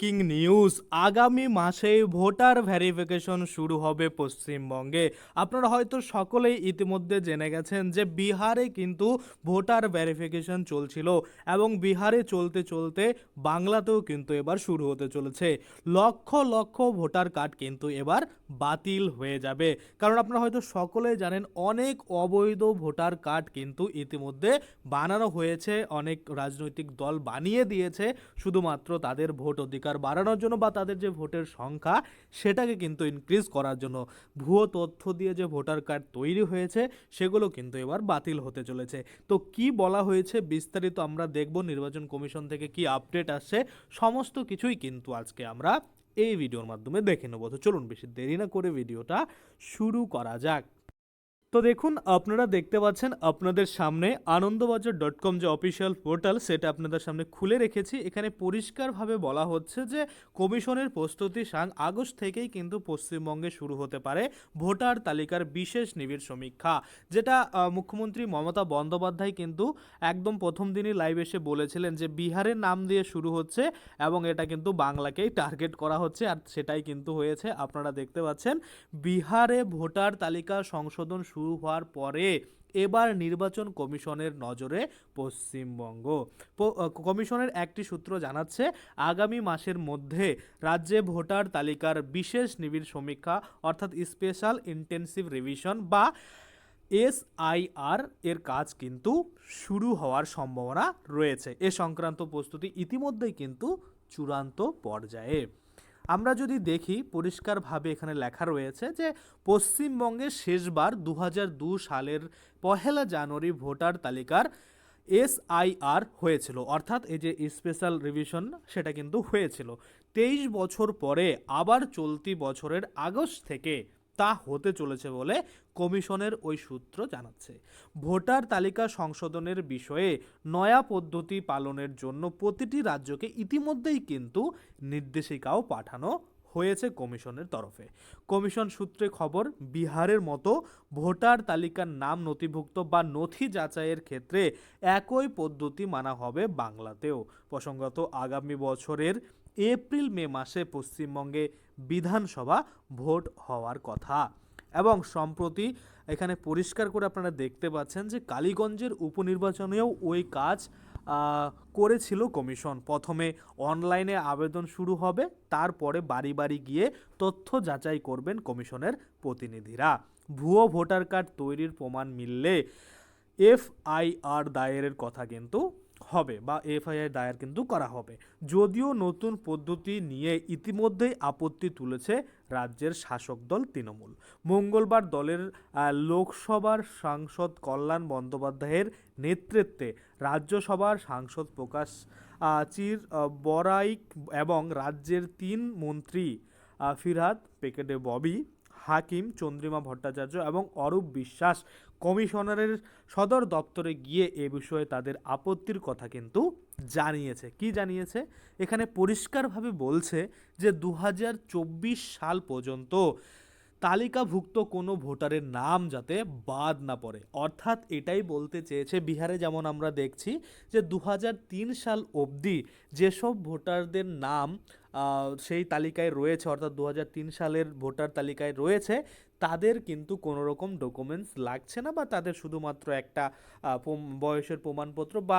Breaking news. আগামী মাসে voter verification শুরু হবে পশ্চিমবঙ্গে। আপনারা হয়তো সকলেই ইতিমধ্যে জেনে গেছেন যে বিহারে কিন্তু ভোটার ভেরিফিকেশন চলছিল এবং বিহারে চলতে চলতে বাংলাতেও কিন্তু এবার শুরু হতে চলেছে। লক্ষ লক্ষ ভোটার কার্ড কিন্তু এবার বাতিল হয়ে যাবে। কারণ আপনারা হয়তো সকলেই জানেন, অনেক অবৈধ ভোটার কার্ড কিন্তু ইতিমধ্যে বানানো হয়েছে। অনেক রাজনৈতিক দল বানিয়ে দিয়েছে। শুধুমাত্র তাদের ভোট অধিকার বাড়ানোর জন্য বা তাদের যে ভোটের সংখ্যা, সেটাকে কিন্তু ইনক্রিজ করার জন্য ভুয়ো তথ্য দিয়ে যে ভোটার কার্ড তৈরি হয়েছে, সেগুলো কিন্তু এবার বাতিল হতে চলেছে। তো কি বলা হয়েছে বিস্তারিত আমরা দেখব। নির্বাচন কমিশন থেকে কি আপডেট আসছে, সমস্ত কিছুই কিন্তু আজকে আমরা এই ভিডিওর মাধ্যমে দেখে নেব। তো চলুন বেশি দেরি না করে ভিডিওটা শুরু করা যাক। তো দেখুন, আপনারা দেখতে পাচ্ছেন আপনাদের সামনে আনন্দবাজার ডট কম যে অফিসিয়াল পোর্টাল, সেটা আপনাদের সামনে খুলে রেখেছি। এখানে পরিষ্কারভাবে বলা হচ্ছে যে, কমিশনের প্রস্তুতি সাং আগস্ট থেকেই কিন্তু পশ্চিমবঙ্গে শুরু হতে পারে ভোটার তালিকার বিশেষ নিবিড় সমীক্ষা, যেটা মুখ্যমন্ত্রী মমতা বন্দ্যোপাধ্যায় কিন্তু একদম প্রথম দিনই লাইভ এসে বলেছিলেন যে, বিহারের নাম দিয়ে শুরু হচ্ছে এবং এটা কিন্তু বাংলাকেই টার্গেট করা হচ্ছে আর সেটাই কিন্তু হয়েছে। আপনারা দেখতে পাচ্ছেন, বিহারে ভোটার তালিকা সংশোধন শুরু হওয়ার পরে এবার নির্বাচন কমিশনের নজরে পশ্চিমবঙ্গ। কমিশনের একটি সূত্র জানাচ্ছে, আগামী মাসের মধ্যে রাজ্যে ভোটার তালিকার বিশেষ নিবিড় সমীক্ষা, অর্থাৎ স্পেশাল ইন্টেন্সিভ রিভিশন বা এসআইআর এর কাজ কিন্তু শুরু হওয়ার সম্ভাবনা রয়েছে। এ সংক্রান্ত প্রস্তুতি ইতিমধ্যেই কিন্তু চূড়ান্ত পর্যায়ে। আমরা যদি দেখি, পরিষ্কারভাবে এখানে লেখা রয়েছে যে, পশ্চিমবঙ্গে শেষবার দু সালের পহেলা জানুয়ারি ভোটার তালিকার এসআইআর হয়েছিল। অর্থাৎ এই যে স্পেশাল রিভিশন, সেটা কিন্তু হয়েছিল। তেইশ বছর পরে আবার চলতি বছরের আগস্ট থেকে তা হতে চলেছে বলে কমিশনের ওই সূত্র জানাচ্ছে। ভোটার তালিকা সংশোধনের বিষয়ে নয়া পদ্ধতি পালনের জন্য প্রতিটি রাজ্যকে ইতিমধ্যেই কিন্তু নির্দেশিকাও পাঠানো হয়েছে কমিশনের তরফে। কমিশন সূত্রে খবর, বিহারের মতো ভোটার তালিকার নাম নথিভুক্ত বা নথি যাচাইয়ের ক্ষেত্রে একই পদ্ধতি মানা হবে বাংলাতেও। প্রসঙ্গত আগামী বছরের এপ্রিল, মে মাসে পশ্চিমবঙ্গে বিধানসভা ভোট হওয়ার কথা। এবং সম্প্রতি এখানে পরিষ্কার করে আপনারা দেখতে পাচ্ছেন যে কালীগঞ্জের উপনির্বাচনেও ওই কাজ করেছিল কমিশন। প্রথমে অনলাইনে আবেদন শুরু হবে, তারপরে বাড়ি বাড়ি গিয়ে তথ্য যাচাই করবেন কমিশনের প্রতিনিধিরা। ভুয়ো ভোটার কার্ড তৈরির প্রমাণ মিললে এফআইআর দায়েরের কথা কিন্তু হবে বা এফআইআর দায়ের কিন্তু করা হবে। যদিও নতুন পদ্ধতি নিয়ে ইতিমধ্যেই আপত্তি তুলেছে রাজ্যের শাসক দল তৃণমূল। মঙ্গলবার দলের লোকসভার সাংসদ কল্যাণ বন্দ্যোপাধ্যায়ের নেতৃত্বে রাজ্যসভার সাংসদ প্রকাশ চির বরাইক এবং রাজ্যের তিন মন্ত্রী ফিরহাদ, পেকেটে ববি হাকিম চন্দ্রিমা ভট্টাচার্য এবং অরূপ বিশ্বাস কমিশনারের সদর দপ্তরে গিয়ে এ বিষয়ে তাদের আপত্তির কথা কিন্তু জানিয়েছে। কি জানিয়েছে? এখানে পরিষ্কারভাবে বলছে যে দু হাজার চব্বিশ সাল পর্যন্ত তালিকাভুক্ত কোনো ভোটারের নাম যাতে বাদ না পড়ে। অর্থাৎ এটাই বলতে চেয়েছে বিহারে যেমন আমরা দেখছি যে দু হাজার তিন সাল অবধি যেসব ভোটারদের নাম সেই তালিকায় রয়েছে, অর্থাৎ দু হাজার তিন সালের ভোটার তালিকায় রয়েছে, তাদের কিন্তু কোনো রকম ডকুমেন্টস লাগছে না বা তাদের শুধুমাত্র একটা বয়সের প্রমাণপত্র বা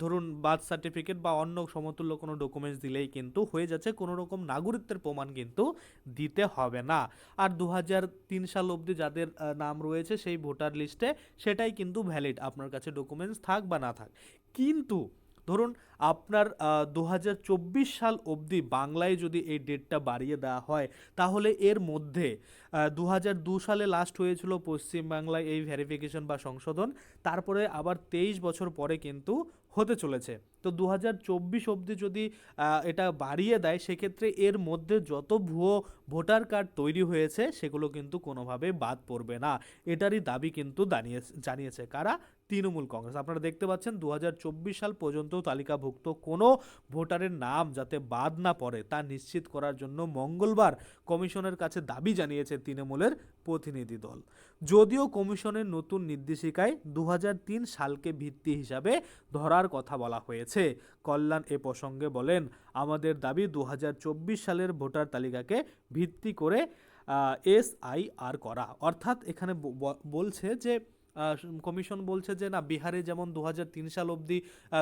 ধরুন বার্থ সার্টিফিকেট বা অন্য সমতুল্য কোনো ডকুমেন্টস দিলেই কিন্তু হয়ে যাচ্ছে কোনো রকম নাগরিকত্বের প্রমাণ কিন্তু দিতে হবে না। আর দু সাল অবধি যাদের নাম রয়েছে সেই ভোটার লিস্টে সেটাই কিন্তু ভ্যালিড আপনার কাছে ডকুমেন্টস থাক বা না থাক। কিন্তু ধরুন, আপনার দু হাজার চব্বিশ সাল অবধি বাংলায় যদি এই ডেটটা বাড়িয়ে দেওয়া হয়, তাহলে এর মধ্যে দু সালে লাস্ট হয়েছিল পশ্চিমবাংলায় এই ভেরিফিকেশন বা সংশোধন, তারপরে আবার তেইশ বছর পরে কিন্তু হতে চলেছে। তো দু হাজার চব্বিশ অবধি যদি এটা বাড়িয়ে দেয়, সেক্ষেত্রে এর মধ্যে যত ভুয়ো ভোটার কার্ড তৈরি হয়েছে, সেগুলো কিন্তু কোনোভাবে বাদ পড়বে না। এটারই দাবি কিন্তু দাঁড়িয়ে জানিয়েছে কারা? তৃণমূল কংগ্রেস। আপনারা দেখতে পাচ্ছেন দু হাজার চব্বিশ সাল পর্যন্ত তালিকাভুক্ত কোনো ভোটারের নাম যাতে বাদ না পড়ে, তা নিশ্চিত করার জন্য মঙ্গলবার কমিশনের কাছে দাবি জানিয়েছে তৃণমূলের প্রতিনিধি দল। যদিও কমিশনের নতুন নির্দেশিকায় দু হাজার তিন সালকে ভিত্তি হিসাবে ধরার কথা বলা হয়েছে কল্যাণ এ প্রসঙ্গে বলেন, আমাদের দাবি দু হাজার চব্বিশ সালের ভোটার তালিকাকে ভিত্তি করে এস আই আর করা। অর্থাৎ এখানে বলছে যে কমিশন বলছে যে না, বিহারে যেমন দু হাজার তিন সাল অবধি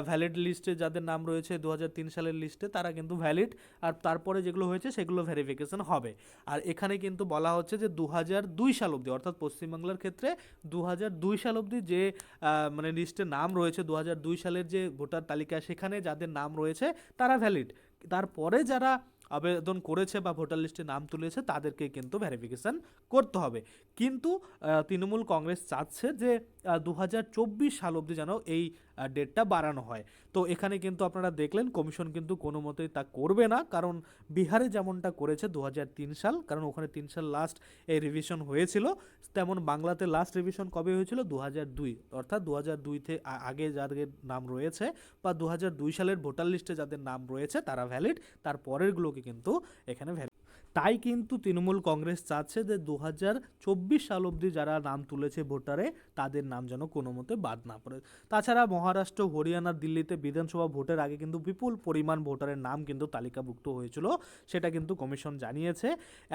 ভ্যালিড লিস্টে যাদের নাম রয়েছে দু হাজার তিন সালের লিস্টে তারা কিন্তু ভ্যালিড আর তারপরে যেগুলো হয়েছে সেগুলো ভেরিফিকেশন হবে। আর এখানে কিন্তু বলা হচ্ছে যে দু হাজার দুই সাল অবধি, অর্থাৎ পশ্চিমবাংলার ক্ষেত্রে দু হাজার দুই সাল অবধি যে মানে লিস্টে নাম রয়েছে দু হাজার দুই সালের যে ভোটার তালিকা, সেখানে যাদের নাম রয়েছে তারা ভ্যালিড তারপরে যারা আবেদন করেছে বা ভোটার লিস্টে নাম তুলেছে, তাদেরকে কিন্তু ভেরিফিকেশন করতে হবে। কিন্তু তৃণমূল কংগ্রেস চাচ্ছে যে দু হাজার চব্বিশ সাল অবধি যেন এই ডেটটা বাড়ানো হয়। তো এখানে কিন্তু আপনারা দেখলেন কমিশন কিন্তু কোনো মতেই তা করবে না। কারণ বিহারে যেমনটা করেছে দু হাজার তিন সাল, কারণ ওখানে তিন সাল লাস্ট এই রিভিশন হয়েছিল, তেমন বাংলাতে লাস্ট রিভিশন কবে হয়েছিল? দু হাজার দুই। অর্থাৎ দু হাজার দুইতে আগে যাদের নাম রয়েছে বা দু হাজার দুই সালের ভোটার লিস্টে যাদের নাম রয়েছে, তারা ভ্যালিড তার পরেরগুলোকে কিন্তু এখানে ভ্যালিড তাই কিন্তু তৃণমূল কংগ্রেস চাচ্ছে যে দু হাজার চব্বিশ সাল অবধি যারা নাম তুলেছে ভোটারে, তাদের নাম যেন কোনো মতে বাদ না পড়ে। তাছাড়া মহারাষ্ট্র, হরিয়ানা, দিল্লিতে বিধানসভা ভোটের আগে কিন্তু বিপুল পরিমাণ ভোটারের নাম কিন্তু তালিকাভুক্ত হয়েছিল, সেটা কিন্তু কমিশন জানিয়েছে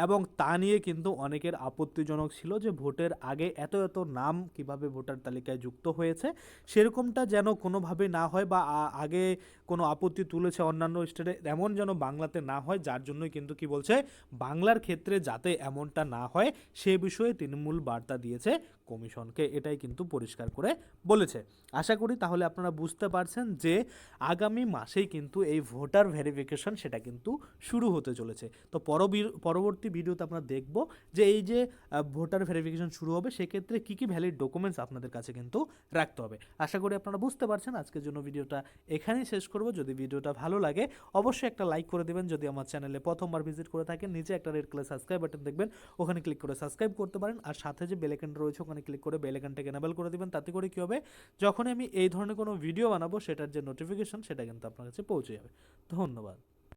এবং তা নিয়ে কিন্তু অনেকের আপত্তিজনক ছিল যে ভোটের আগে এত এত নাম কীভাবে ভোটার তালিকায় যুক্ত হয়েছে, সেরকমটা যেন কোনোভাবে না হয় বা আগে কোনো আপত্তি তুলেছে অন্যান্য স্টেটে, এমন যেন বাংলাতে না হয়, যার জন্যই কিন্তু কি বলছে বাংলার ক্ষেত্রে যাতে এমনটা না হয় সে বিষয়ে তৃণমূল বার্তা দিয়েছে। কমিশনকে এটাই কিন্তু পরিষ্কার করে বলেছে। আশা করি তাহলে আপনারা বুঝতে পারছেন যে আগামী মাসেই কিন্তু এই ভোটার ভেরিফিকেশন সেটা কিন্তু শুরু হতে চলেছে। তো পরবী- পরবর্তী ভিডিওতে আমরা দেখব যে এই যে ভোটার ভেরিফিকেশন শুরু হবে সেক্ষেত্রে কী কী ভ্যালিড ডকুমেন্টস আপনাদের কাছে কিন্তু রাখতে হবে। আশা করি আপনারা বুঝতে পারছেন। আজকের জন্য ভিডিওটা এখানেই শেষ করব। যদি ভিডিওটা ভালো লাগে, অবশ্যই একটা লাইক করে দেবেন। যদি আমার চ্যানেলে প্রথমবার ভিজিট করে থাকেন, নিচে একটা রেড কালার সাবস্ক্রাইব বাটন দেখবেন। ওখানে ক্লিক করে সাবস্ক্রাইব করতে পারেন। আর সাথে যে বেলেকান রয়েছে, ওখানে ক্লিক করে বেলেকানটাকে এনেবেল করে দিবেন, তাতে করে কী হবে? যখন আমি এই ধরনের কোনো ভিডিও বানাবো, সেটার যে নোটিফিকেশন সেটা কিন্তু আপনার কাছে পৌঁছে যাবে। ধন্যবাদ।